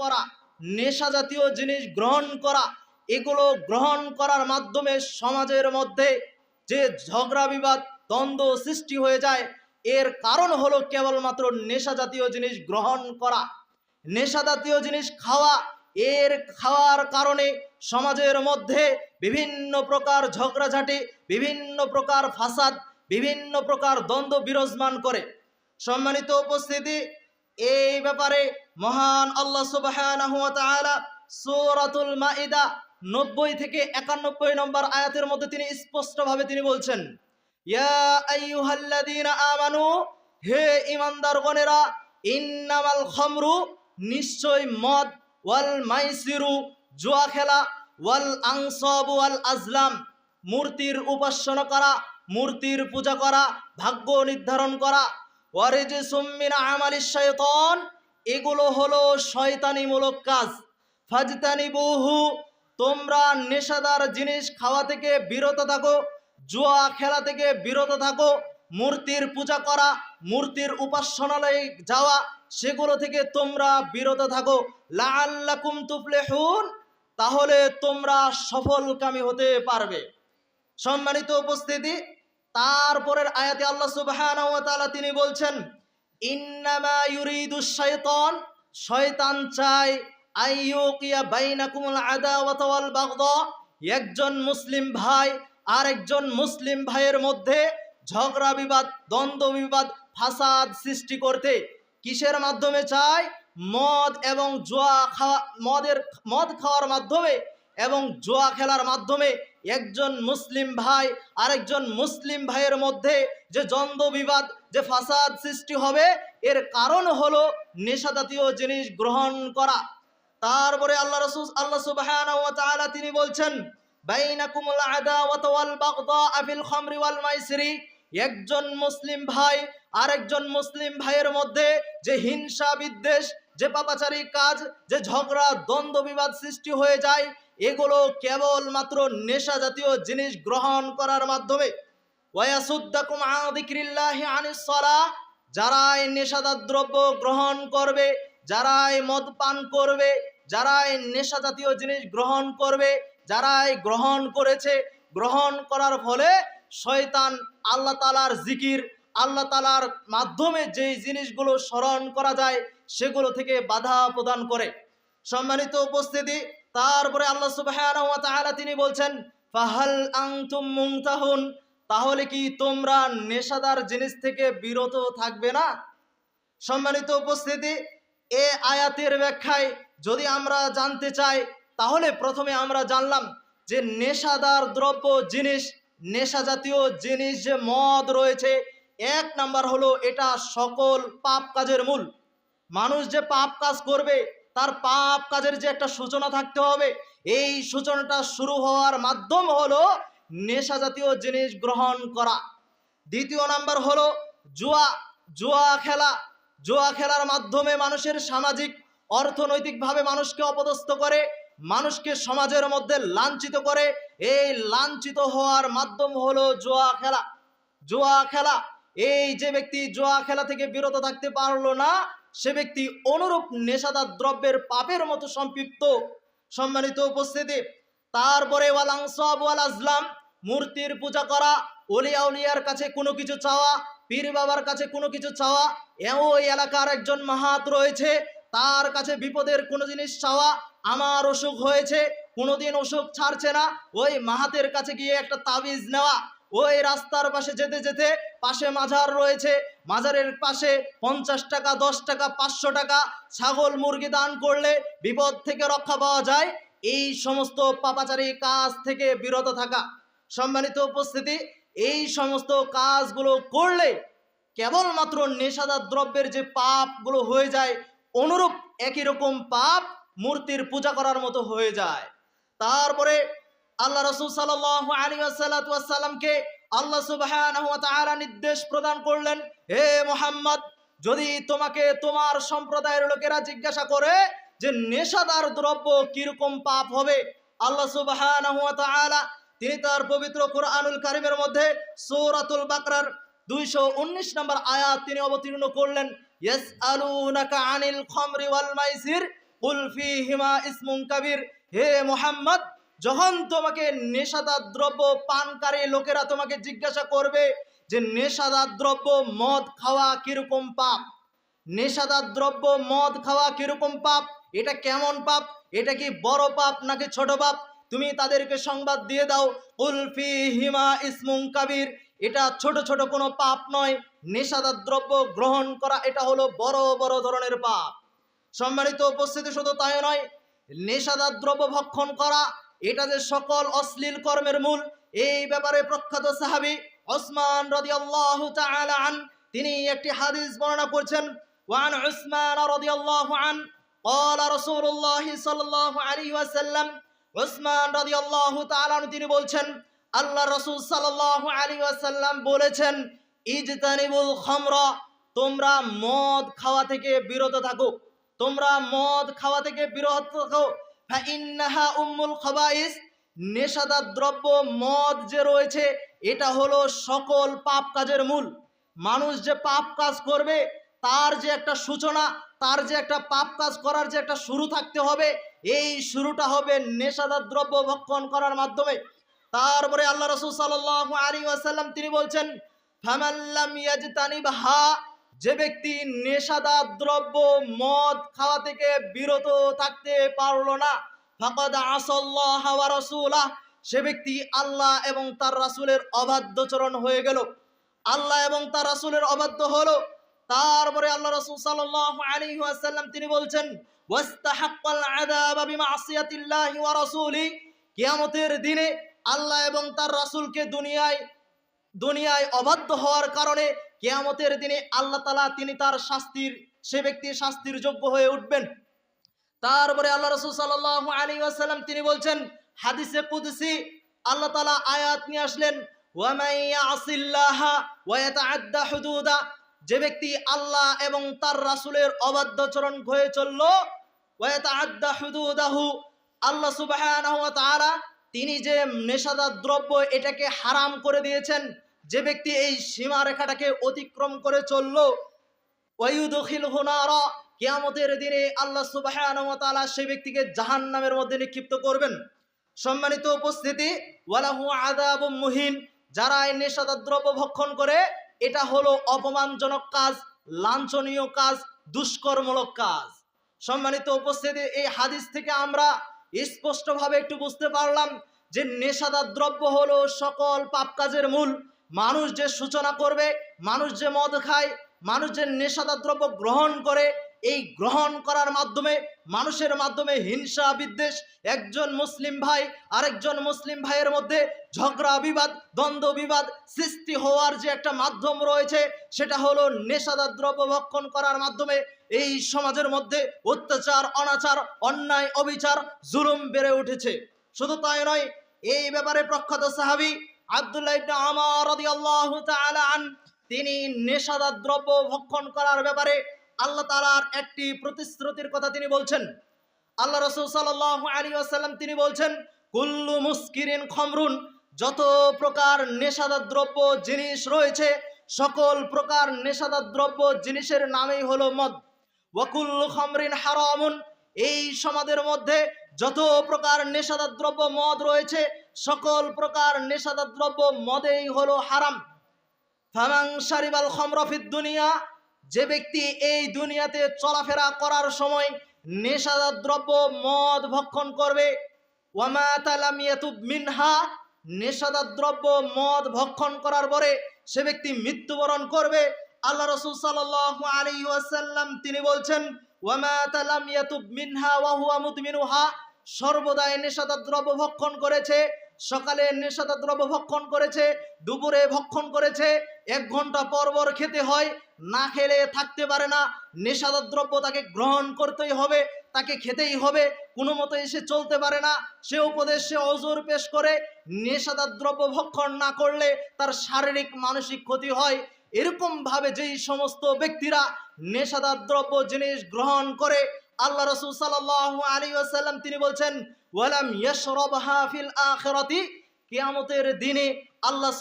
করা, নেশা জাতীয় জিনিস গ্রহণ করা, এগুলো গ্রহণ করার মাধ্যমে সমাজের মধ্যে যে ঝগড়া বিবাদ, দ্বন্দ্ব সৃষ্টি হয়ে যায়, এর কারণ হলো কেবলমাত্র নেশা জাতীয় জিনিস গ্রহণ করা। নেশা জাতীয় জিনিস খাওয়া, এর খাওয়ার কারণে সমাজের মধ্যে বিভিন্ন প্রকার ঝগড়াঝাটি, বিভিন্ন প্রকার ফাসাদ, বিভিন্ন প্রকার দ্বন্দ্ব বিরাজমান করে। সম্মানিত উপস্থিতি এই ব্যাপারে মহান আল্লাহ তাআলা সূরাতুল মাইদা নব্বই থেকে একানব্বই নম্বর আয়াতের মধ্যে তিনি স্পষ্টভাবে তিনি বলছেন আমানু, হে ঈমানদারগণেরা, ইন্নামাল খামরু, নিশ্চয় মদ, ওয়াল মাইসিরু, জুয়া খেলা, ওয়াল আংসব ওয়াল আজলাম, মূর্তির উপাসনা করা, মূর্তির পূজা করা, ভাগ্য নির্ধারণ করা ওয়ারিজে সুম্মিন আমালিশ শয়তান এগুলো হলো শয়তানিমূলক কাজ। ফাজতানি বহু তোমরা নেশাদার জিনিস খাওয়া থেকে বিরত থাকো, জুয়া খেলা থেকে বিরত থাকো, মূর্তির পূজা করা, মূর্তির উপাসনালয়ে যাওয়া, সেগুলো থেকে তোমরা বিরত থাকো। লাআল্লাকুম তুফলিহুন, তাহলে তোমরা সফলকামী হতে পারবে। সম্মানিত উপস্থিতি তারপরের আয়াতে আল্লাহ সুবহানাহু ওয়া তিনি বলছেন, ইন্নামা ইউরিদু শাইতান, শয়তান চায় আইয়ুকিয়া বাইনাকুমুল আদাওয়াতা ওয়াল একজন মুসলিম ভাই আর একজন মুসলিম ভাইয়ের মধ্যে ঝগড়া বিবাদ, দ্বন্দ্ব বিবাদ, ফাসাদ সৃষ্টি করতে কিসের মাধ্যমে চায়? মদ এবং জুয়া খাওয়া, মদের, মদ খাওয়ার মাধ্যমে এবং জোয়া খেলার মাধ্যমে একজন মুসলিম ভাই আরেকজন মুসলিম ভাইয়ের মধ্যে যে দ্বন্দ্ব বিবাদ যে ফাসাদ সৃষ্টি হবে, এর কারণ হলো নেশাজাতীয় জিনিস গ্রহণ করা। তারপরে আল্লাহ রসুল, আল্লাহ তাআলা তিনি বলছেন একজন মুসলিম ভাই আরেকজন মুসলিম ভাইয়ের মধ্যে যে হিংসা বিদ্বেষ, যে পাপাচারী কাজ, যে ঝগড়া দ্বন্দ্ব বিবাদ সৃষ্টি হয়ে যায় এগুলো কেবল মাত্র নেশা জাতীয় জিনিস গ্রহণ করার মাধ্যমে। ওয়াসুদ্দাকুম আন যিকরিল্লাহি আনিস সালাহ যারা এই নেশাদার দ্রব্য গ্রহণ করবে যারা এই মদ পান করবে যারা এই নেশা জাতীয় জিনিস গ্রহণ করবে যারা এই গ্রহণ করেছে, গ্রহণ করার ফলে শয়তান আল্লাহ তালার জিকির, আল্লাহ তালার মাধ্যমে যেই জিনিসগুলো স্মরণ করা যায়, সেগুলো থেকে বাধা প্রদান করে। সম্মানিত উপস্থিতি তারপরে আল্লাহ তাআলা তিনি বলছেন, ফাহাল আনতুম মুনতাহুন তাহলে কি তোমরা নেশাদার জিনিস থেকে বিরত থাকবে না? সম্মানিত উপস্থিতি, এ আয়াতের ব্যাখ্যায় যদি আমরা জানতে চাই, তাহলে প্রথমে আমরা জানলাম যে নেশাদার দ্রব্য, জিনিস, নেশা জাতীয় জিনিস যে মদ রয়েছে, এক নাম্বার হলো এটা সকল পাপ কাজের মূল। মানুষ যে পাপ কাজ করবে তার পাপ কাজের যে একটা সূচনা থাকতে হবে, এই সূচনাটা শুরু হওয়ার মাধ্যম হলো নেশা জাতীয় জিনিস গ্রহণ করা। দ্বিতীয় নাম্বার হলো জুয়া জুয়া খেলা। জুয়া খেলার মাধ্যমে মানুষের সামাজিক, অর্থনৈতিকভাবে মানুষকে অপদস্থ করে, মানুষকে সমাজের মধ্যে লাঞ্ছিত করে। এই লাঞ্ছিত হওয়ার মাধ্যম হলো জুয়া খেলা। জুয়া খেলা। এই যে ব্যক্তি জুয়া খেলা থেকে বিরত থাকতে পারল না সে ব্যক্তি অনুরূপ নেশাদার দ্রব্যের পাপের মতো সম্পৃক্ত। সম্মানিত উপস্থিতি, তারপরে ওয়াল আজলাম, মূর্তির পূজা করা অলিয়া উলিয়ার কাছে কোনো কিছু চাওয়া, পীর বাবার কাছে কোনো কিছু চাওয়া, এও ওই এলাকার একজন মাহাত রয়েছে, তার কাছে বিপদের কোনো জিনিস চাওয়া, আমার অসুখ হয়েছে, কোনোদিন অসুখ ছাড়ছে না, ওই মাহাতের কাছে গিয়ে একটা তাবিজ নেওয়া ওই রাস্তার পাশে যেতে যেতে পাশে মাজার রয়েছে। মাজারের পাশে পঞ্চাশ টাকা, দশ টাকা, পাঁচশো টাকা ছাগল মুরগি দান করলে বিপদ থেকে রক্ষা পাওয়া যায়। এই সমস্ত পাপাচারী কাজ থেকে বিরত থাকা। সম্মানিত উপস্থিতি, এই সমস্ত কাজগুলো করলে কেবলমাত্র নেশাদার দ্রব্যের যে পাপগুলো হয়ে যায়, অনুরূপ একই রকম পাপ মূর্তির পূজা করার মতো হয়ে যায়। তারপরে আল্লাহ রসুল সাল্লাহ আলী সাল্লামকে আল্লাহ তাআলা নির্দেশ প্রদান করলেন, হে মোহাম্মদ, যদি তোমাকে তোমার সম্প্রদায়ের লোকেরা জিজ্ঞাসা করে যে নেশাদার দ্রব্য কীরকম পাপ হবে? আল্লাহ ওয়া তিনি তার পবিত্র কোরআনুল কারিমের মধ্যে সূরাতুল বাকরার দুইশো উনিশ নম্বর আয়াত তিনি অবতীর্ণ করলেন, ইয়াসআলুনাকা আনিল খামরি ওয়াল মাইসির কুলফি হিমা ইসমুন কাবির, হে মোহাম্মদ যখন তোমাকে নেশাদার দ্রব্য পানকারী লোকেরা তোমাকে জিজ্ঞাসা করবে যে নেশাদার দ্রব্য মদ খাওয়া কীরকম পাপ? নেশাদার দ্রব্য মদ খাওয়া কীরকম পাপ? এটা কেমন পাপ? এটা কি বড় পাপ নাকি ছোট পাপ? তুমি তাদেরকে সংবাদ দিয়ে দাও। উলফি হিমা ইসমুং কাবির। এটা ছোট ছোট কোনো পাপ নয়। নেশাদার দ্রব্য গ্রহণ করা এটা হলো বড় বড় ধরনের পাপ। সম্মানিত উপস্থিতি শুধু তাই নয়, নেশাদার দ্রব্য ভক্ষণ করা এটা যে সকল অশ্লীল কর্মের মূল এই ব্যাপারে প্রখ্যাত সাহাবী ওসমান রাদিয়াল্লাহু তাআলা আন তিনি একটি হাদিস বর্ণনা করছেন ওয়ান উসমান রাদিয়াল্লাহু আন قال رسول الله صلى الله عليه وسلم উসমান রাদিয়াল্লাহু তাআলা আনহু তিনি বলছেন আল্লাহ রাসূল সাল্লাল্লাহু আলাইহি ওয়াসাল্লাম বলেছেন ইজতানিবুল খামরা তোমরা মদ খাওয়া থেকে বিরত থাকো তোমরা মদ খাওয়া থেকে বিরত থাকো ফাইন্নাহা উম্মুল খাবাইস, নেশাদার দ্রব্য, মদ যে রয়েছে, এটা হলো সকল পাপ কাজের মূল। মানুষ যে পাপ কাজ করবে, তার যে একটা সূচনা, তার যে একটা পাপ কাজ করার যে একটা শুরু থাকতে হবে, এই শুরুটা হবে নেশাদার দ্রব্য ভক্ষণ করার মাধ্যমে। তারপরে আল্লাহ রসুল সাল্লাল্লাহু আলাইহি ওয়াসাল্লাম তিনি বলছেন ফামাল্লাম ইয়াজতানিবহা যে ব্যক্তি নেশাদার দ্রব্য, মদ খাওয়া থেকে বিরত থাকতে পারল না, ফাকাদ আসাল্লাহ ওয়া রাসূলাহ, সে ব্যক্তি আল্লাহ এবং তার রাসূলের অবাধ্যচরণ হয়ে গেল। আল্লাহ এবং তার রাসূলের অবাধ্য হলো। তারপরে আল্লাহ রাসূল সাল্লাল্লাহু আলাইহি ওয়াসাল্লাম তিনি বলছেন, ওয়াস্তাহাক্কাল আযাবা বিমাসিয়াতিল্লাহি ওয়া রাসূলি কিয়ামতের দিনে আল্লাহ এবং তার রাসূলকে দুনিয়ায় দুনিয়ায় অবাধ্য হওয়ার কারণে কেয়ামতের দিনে আল্লাহ তালা তিনি তার শাস্তির, সে ব্যক্তি শাস্তির যোগ্য হয়ে উঠবেন। তারপরে আল্লাহ রসুল সাল্লাহ আলী আসাল্লাম তিনি বলছেন, হাদিসে কুদসি, আল্লাহ তালা আয়াত নিয়ে আসলেন যে ব্যক্তি আল্লাহ এবং তার রাসূলের অবাধ্যচরণ হয়ে চলল আল্লাহ ওয়া তিনি যে নেশাদার দ্রব্য এটাকে হারাম করে দিয়েছেন যে ব্যক্তি এই সীমারেখাটাকে অতিক্রম করে চলল ওয়ুদখিল হুনারা কিয়ামতের দিনে আল্লাহ সুবহানাহু ওয়া তাআলা সেই ব্যক্তিকে জাহান্নামের মধ্যে নিক্ষিপ্ত করবেন। সম্মানিত উপস্থিতি, ওয়ালাহু আযাবুম মুহিন, যারা এই নেশাদার দ্রব্য ভক্ষণ করে, এটা হলো অপমানজনক কাজ, লাঞ্ছনীয় কাজ দুষ্কর্মূলক কাজ। সম্মানিত উপস্থিতি, এই হাদিস থেকে আমরা স্পষ্টভাবে একটু বুঝতে পারলাম যে নেশাদার দ্রব্য হলো সকল পাপ কাজের মূল। মানুষ যে সূচনা করবে, মানুষ যে মদ খায়, মানুষ যে নেশাদার দ্রব্য গ্রহণ করে, এই গ্রহণ করার মাধ্যমে, মানুষের মাধ্যমে হিংসা, বিদ্বেষ, একজন মুসলিম ভাই, আরেকজন মুসলিম ভাইয়ের মধ্যে ঝগড়া, বিবাদ, দ্বন্দ্ব, বিবাদ সৃষ্টি হওয়ার যে একটা মাধ্যম রয়েছে, সেটা হলো নেশাদার দ্রব্য ভক্ষণ করার মাধ্যমে এই সমাজের মধ্যে অত্যাচার, অনাচার, অন্যায়, অবিচার, জুলুম বেড়ে উঠেছে। শুধু তাই নয়, এই ব্যাপারে প্রখ্যাত সাহাবি আব্দুল্লাহ তিনি নেশাদার দ্রব্য ভক্ষণ করার ব্যাপারে আল্লাহ তাআলার একটি প্রতিশ্রুতির কথা তিনি বলছেন। আল্লাহ রাসূল সাল্লাল্লাহু আলাইহি ওয়াসাল্লাম তিনি বলছেন, কুল্লু মুসকিরিন খমরুন, যত প্রকার নেশাদার দ্রব্য, জিনিস রয়েছে, সকল প্রকার নেশাদার দ্রব্য জিনিসের নামেই হলো মদ। ওয়াকুল্লু খামরিন হারামুন, এই সমাজের মধ্যে যত প্রকার নেশাদার দ্রব্য, মদ রয়েছে সকল প্রকার নেশাদার দ্রব্য মদেই হলো হারাম। ফামাং শারিবাল খমরফিদ দুনিয়া, যে ব্যক্তি এই দুনিয়াতে চলাফেরা করার সময় নেশাদার দ্রব্য মদ ভক্ষণ করবে, ওয়ামা তালাম ইয়াতুব মিনহা নেশাদার দ্রব্য মদ ভক্ষণ করার পরে সে ব্যক্তি মৃত্যুবরণ করবে। আল্লাহ রসুল সাল্লাল্লাহু আলাইহি ওয়াসাল্লাম তিনি বলছেন, ওয়ামা তালাম ইয়াতুব মিনহা ওয়া হুয়া মুদমিনুহা, সর্বদাই নেশাদার দ্রব্য ভক্ষণ করেছে সকালে নেশাদার দ্রব্য ভক্ষণ করেছে, দুপুরে ভক্ষণ করেছে, এক ঘণ্টা পর পর খেতে হয়, না খেলে থাকতে পারে না নেশাদার দ্রব্য তাকে গ্রহণ করতেই হবে, তাকে খেতেই হবে, কোনো মতো এসে চলতে পারে না, সে উপদেশে অজুর পেশ করে নেশাদার দ্রব্য ভক্ষণ না করলে তার শারীরিক, মানসিক ক্ষতি হয়। এরকম ভাবে যেই সমস্ত ব্যক্তিরা নেশাদার দ্রব্য জিনিস গ্রহণ করে আল্লাহ রসুল আলাইহি ওয়াসাল্লাম তিনি বলছেন, ওয়ালাম ইয়াশরাবহা ফিল আখিরাতি? কিয়ামতের দিনে আল্লাহ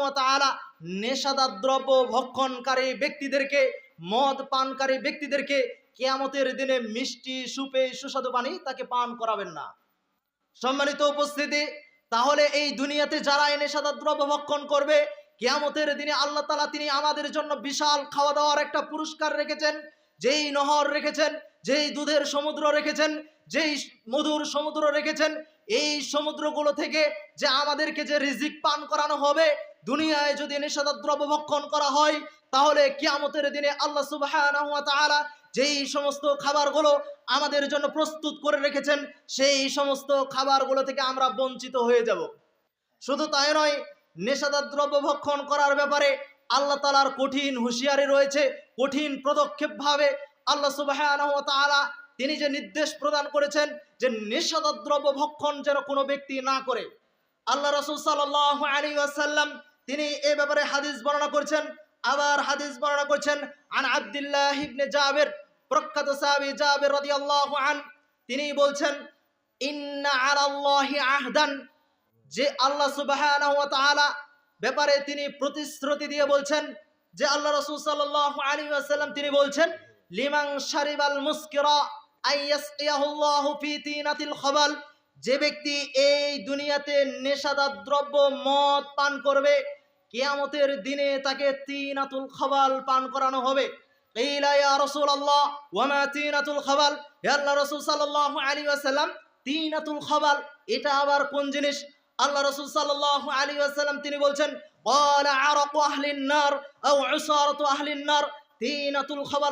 ওয়া নেশাদার দ্রব্য ভক্ষণকারী ব্যক্তিদেরকে, মদ পানকারী ব্যক্তিদেরকে কেয়ামতের দিনে মিষ্টি, সুপে, সুস্বাদু পানি তাকে পান করাবেন না। সম্মানিত উপস্থিতি, তাহলে এই দুনিয়াতে যারা সাদা দ্রব্য ভক্ষণ করবে, কেয়ামতের দিনে আল্লাহ তালা তিনি আমাদের জন্য বিশাল খাওয়া দাওয়ার একটা পুরস্কার রেখেছেন। যেই নহর রেখেছেন, যেই দুধের সমুদ্র রেখেছেন, যেই মধুর সমুদ্র রেখেছেন, এই সমুদ্রগুলো থেকে যে আমাদেরকে যে রিজিক পান করানো হবে, দুনিয়ায় যদি নেশাদার দ্রব্য ভক্ষণ করা হয়, তাহলে কিয়ামতের দিনে আল্লাহ তাআলা যেই সমস্ত খাবারগুলো আমাদের জন্য প্রস্তুত করে রেখেছেন, সেই সমস্ত খাবারগুলো থেকে আমরা বঞ্চিত হয়ে যাব। শুধু তাই নয় নেশাদার দ্রব্য ভক্ষণ করার ব্যাপারে আল্লাহ তালার কঠিন হুঁশিয়ারি রয়েছে, কঠিন পদক্ষেপভাবে আল্লাহ তাআলা তিনি যে নির্দেশ প্রদান করেছেন যে নেশাদার দ্রব্য ভক্ষণ যেন কোনো ব্যক্তি না করে। আল্লাহ রসুল সাল্লাল্লাহু আলাইহি ওয়াসাল্লাম তিনি এ ব্যাপারে হাদিস বর্ণনা করছেন, আবার হাদিস বর্ণনা করছেন, আন আব্দুল্লাহ ইবনে জাবের, প্রখ্যাত সাহাবী জাবের রাদিয়াল্লাহু আন তিনি বলছেন, ইন্না আলাল্লাহি আহদান। যে আল্লাহ তাআলা ব্যাপারে তিনি প্রতিশ্রুতি দিয়ে বলছেন যে আল্লাহ রাসূল সাল্লাল্লাহু আলাইহি ওয়াসাল্লাম তিনি বলছেন, লিমান শারিবাল মুসকিরা যে ব্যক্তি এই দুনিয়াতে নেশাদার দ্রব্য, মদ পান করবে, কেয়ামতের দিনে তাকে তিনাতুল খাবাল পান করানো হবে। খাবাল, এটা আবার কোন জিনিস? আল্লাহ রাসূল সাল্লাল্লাহু আলাইহি ওয়াসাল্লাম তিনি বলছেন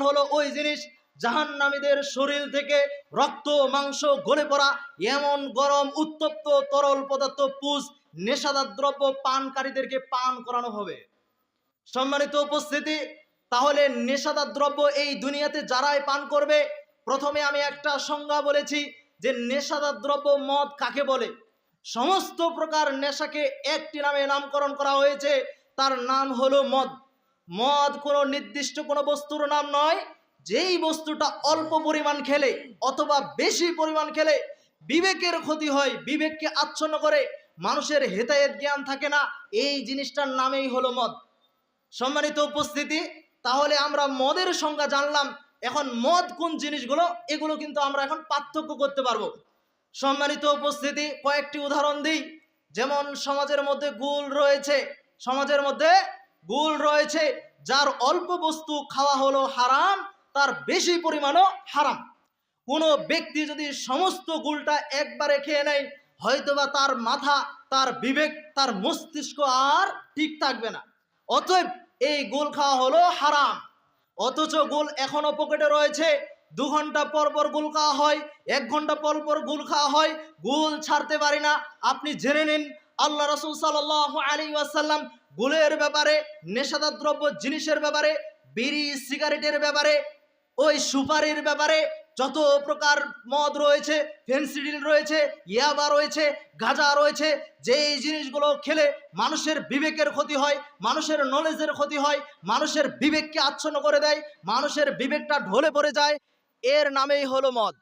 হলো ওই জিনিস শরীর থেকে রক্ত, মাংস গলে পড়া, এমন গরম, উত্তপ্ত, তরল পদার্থ পুষ নেশাদার দ্রব্য পানকারীদেরকে পান করানো হবে। সম্মানিত উপস্থিতি, তাহলে নেশাদার দ্রব্য এই দুনিয়াতে যারাই পান করবে, প্রথমে আমি একটা সংজ্ঞা বলেছি যে নেশাদার দ্রব্য মদ কাকে বলে? সমস্ত প্রকার নেশাকে একটি নামে নামকরণ করা হয়েছে। তার নাম হলো মদ। মদ কোনো নির্দিষ্ট কোনো বস্তুর নাম নয়। যেই বস্তুটা অল্প পরিমাণ খেলে অথবা বেশি পরিমাণ খেলে বিবেকের ক্ষতি হয়, বিবেককে আচ্ছন্ন করে, মানুষের হেতায়েত জ্ঞান থাকে না, এই জিনিসটার নামেই হলো মদ। সম্মানিত উপস্থিতি, তাহলে আমরা মদের সংজ্ঞা জানলাম। এখন মদ কোন জিনিসগুলো, এগুলো কিন্তু আমরা এখন পার্থক্য করতে পারব। সম্মানিত উপস্থিতি, কয়েকটি উদাহরণ দিই। যেমন, সমাজের মধ্যে গুল রয়েছে। সমাজের মধ্যে গুল রয়েছে। যার অল্প বস্তু খাওয়া হলো হারাম, তার বেশি পরিমাণও হারাম। কোনো ব্যক্তি যদি সমস্ত গুলটা একবারে খেয়ে নেয়, হয়তোবা তার মাথা, তার বিবেক, তার মস্তিষ্ক আর ঠিক থাকবে না। অতএব এই গোল খাওয়া হলো হারাম। অথচ গোল এখনও পকেটে রয়েছে। দু ঘণ্টা পর পর গুল খাওয়া হয়, এক ঘণ্টা পর পর গুল খাওয়া হয়, গুল ছাড়তে পারি না। আপনি জেনে নিন, আল্লাহ রসুল সাল্লাহ আলী ওয়াসাল্লাম গুলের ব্যাপারে নেশাদার দ্রব্য জিনিসের ব্যাপারে, বিড়ি, সিগারেটের ব্যাপারে, ওই সুপারির ব্যাপারে যত প্রকার মদ রয়েছে, ফেন্সিডিল রয়েছে, ইয়াবা রয়েছে, গাঁজা রয়েছে, যেই জিনিসগুলো খেলে মানুষের বিবেকের ক্ষতি হয়, মানুষের নলেজের ক্ষতি হয়, মানুষের বিবেককে আচ্ছন্ন করে দেয়, মানুষের বিবেকটা ঢলে পড়ে যায় এর নামেই হলো মদ।